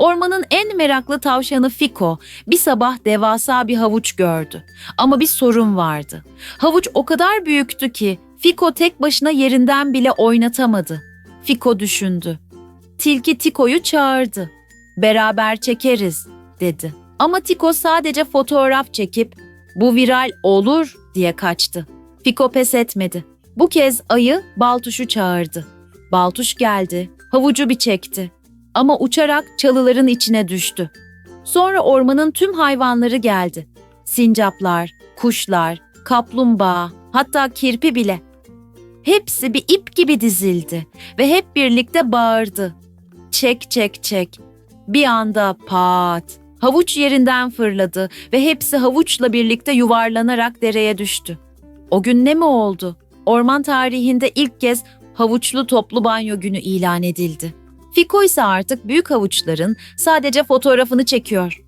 Ormanın en meraklı tavşanı Fiko bir sabah devasa bir havuç gördü. Ama bir sorun vardı. Havuç o kadar büyüktü ki Fiko tek başına yerinden bile oynatamadı. Fiko düşündü. Tilki Tiko'yu çağırdı. Beraber çekeriz dedi. Ama Tiko sadece fotoğraf çekip bu viral olur diye kaçtı. Fiko pes etmedi. Bu kez ayı Baltuş'u çağırdı. Baltuş geldi, havucu bir çekti. Ama uçarak çalıların içine düştü. Sonra ormanın tüm hayvanları geldi. Sincaplar, kuşlar, kaplumbağa, hatta kirpi bile. Hepsi bir ip gibi dizildi ve hep birlikte bağırdı. Çek çek çek. Bir anda pat. Havuç yerinden fırladı ve hepsi havuçla birlikte yuvarlanarak dereye düştü. O gün ne mi oldu? Orman tarihinde ilk kez havuçlu toplu banyo günü ilan edildi. Fiko ise artık büyük havuçların sadece fotoğrafını çekiyor.